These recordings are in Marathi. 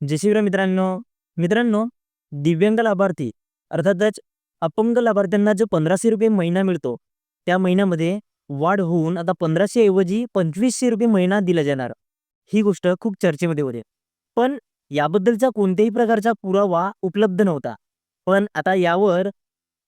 जयशिवराय मित्रांनो. मित्रांनो दिव्यांग लाभार्थी अर्थातच अपंग लाभार्थ्यांना जो पंधराशे रुपये महिना मिळतो त्या महिन्यामध्ये वाढ होऊन आता पंधराशे ऐवजी पंचवीसशे रुपये महिना दिला जाणार. ही गोष्ट खूप चर्चेमध्ये होते. पण याबद्दलचा कोणत्याही प्रकारचा पुरावा उपलब्ध नव्हता. पण आता यावर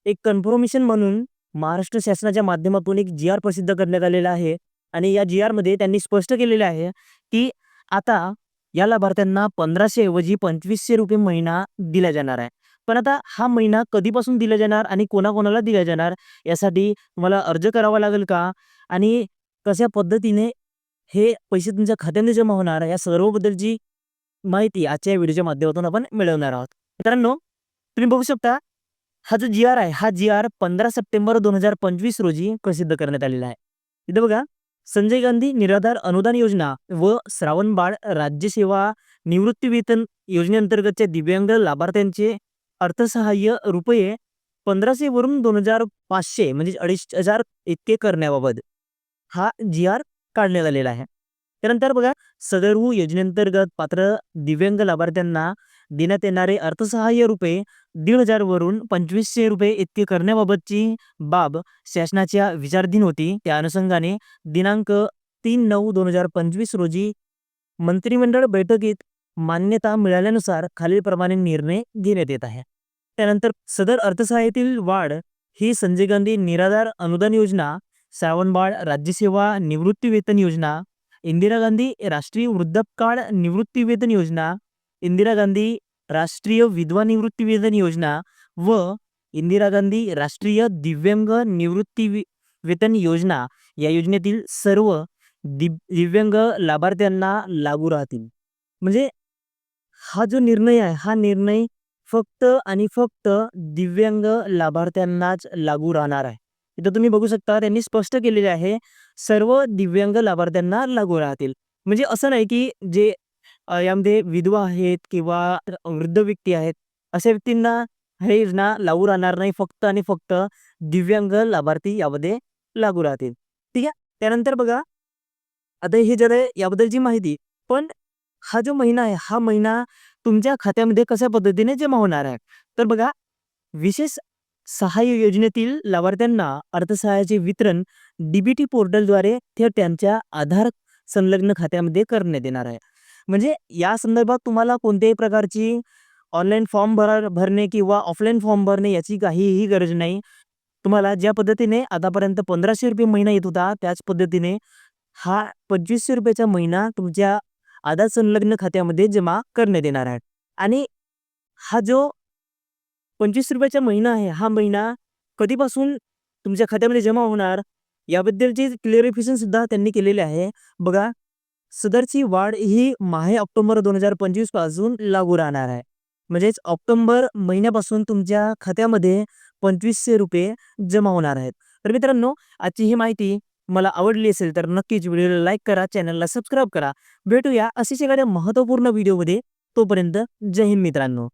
एक कन्फर्मेशन म्हणून महाराष्ट्र शासनाच्या माध्यमातून एक जी आर प्रसिद्ध करण्यात आलेला आहे. आणि या जी आरमध्ये त्यांनी स्पष्ट केलेले आहे की आता या लाभार्थ्यांना पंधराशे ऐवजी पंचवीसशे रुपये महिना दिला जाणार आहे. पण आता हा महिना कधीपासून दिला जाणार आणि कोणाकोणाला दिला जाणार यासाठी तुम्हाला अर्ज करावा लागेल का? आणि कशा पद्धतीने हे पैसे तुमच्या खात्यामध्ये जमा होणार या सर्वबद्दलची माहिती आजच्या व्हिडिओच्या माध्यमातून आपण मिळवणार आहोत. मित्रांनो तुम्ही बघू शकता हा जो जी आर आहे हा जी आर पंधरा सप्टेंबर दोन हजार पंचवीस रोजी प्रसिद्ध करण्यात आलेला आहे. इथं बघा संजय गांधी निराधार अनुदान योजना व श्रावणबाळ राज्यसेवा निवृत्ती वेतन योजनेअंतर्गतच्या दिव्यांग लाभार्थ्यांचे अर्थसहाय्य रुपये पंधराशे वरून दोन हजार पाचशे म्हणजे अडीच हजार इतके करण्याबाबत हा जी आर काढण्यात आलेला आहे. त्यानंतर बघा सदरू योजनेअंतर्गत पात्र दिव्यांग लाभार्थ्यांना देण्यात येणारे अर्थसहाय्य रुपये दीड हजार वरून पंचवीसशे रुपये इतके करण्याबाबतची बाब शासनाच्या विचारधीन होती. त्या अनुषंगाने दिनांक तीन नऊ दोन हजार पंचवीस रोजी मंत्रिमंडळ बैठकीत मान्यता मिळाल्यानुसार खालीलप्रमाणे निर्णय घेण्यात येत आहे. त्यानंतर सदर अर्थसहाय्यातील वाढ ही संजय गांधी निराधार अनुदान योजना श्रावणबाळ राज्यसेवा निवृत्ती वेतन योजना इंदिरा गांधी राष्ट्रीय वृद्धापकाळ निवृत्ती वेतन योजना इंदिरा गांधी राष्ट्रीय विधवा निवृत्ती वेतन योजना व इंदिरा गांधी राष्ट्रीय दिव्यांग निवृत्ती वेतन योजना या योजनेतील सर्व दिव्यांग लाभार्थ्यांना लागू राहतील. म्हणजे हा जो निर्णय आहे हा निर्णय फक्त आणि फक्त दिव्यांग लाभार्थ्यांनाच लागू राहणार आहे. इथं तुम्ही बघू शकता त्यांनी स्पष्ट केलेले आहे सर्व दिव्यांग लाभार्थ्यांना लागू राहतील. म्हणजे असं नाही की जे यामध्ये विधवा आहेत किंवा वृद्ध व्यक्ती आहेत अशा व्यक्तींना हे योजना लागू राहणार नाही. फक्त आणि फक्त दिव्यांग लाभार्थी यामध्ये लागू राहतील. ठीक आहे? त्यानंतर बघा आता हे जर याबद्दलची माहिती पण हा जो महिना आहे हा महिना तुमच्या खात्यामध्ये कशा पद्धतीने जमा होणार आहे? तर बघा विशेष सहाय्य योजनेतील लाभार्थ्यांना अर्थसहाय्याचे वितरण डीबीटी पोर्टलद्वारे थेट त्यांच्या आधार संलग्न खात्यामध्ये करण्यात येणार आहे. म्हणजे या संदर्भात तुम्हाला कोणत्याही प्रकारची ऑनलाईन फॉर्म भरा भरणे किंवा ऑफलाईन फॉर्म भरणे याची काहीही गरज नाही. तुम्हाला ज्या पद्धतीने आतापर्यंत पंधराशे रुपये महिना येत होता त्याच पद्धतीने हा पंचवीसशे रुपयाचा महिना तुमच्या आधार संलग्न खात्यामध्ये जमा करण्यात येणार आहे. आणि हा जो पंचवीस रुपयाचा महिना आहे. हा महिना कधीपासून तुमच्या खात्यामध्ये जमा होणार? याबद्दलचे क्लिअरिफिकेशन सुद्धा त्यांनी केलेले आहे. बघा सदरची वाढ ही माहे ऑक्टोबर दोन हजार पंचवीसपासून लागू राहणार आहे. म्हणजेच ऑक्टोबर महिन्यापासून तुमच्या खात्यामध्ये पंचवीसशे रुपये जमा होणार आहेत. तर मित्रांनो आजची ही माहिती मला आवडली असेल तर नक्कीच व्हिडिओला लाईक करा चॅनलला सबस्क्राईब करा. भेटूया अशीच एखाद्या महत्त्वपूर्ण व्हिडिओमध्ये. तोपर्यंत जय हिंद मित्रांनो.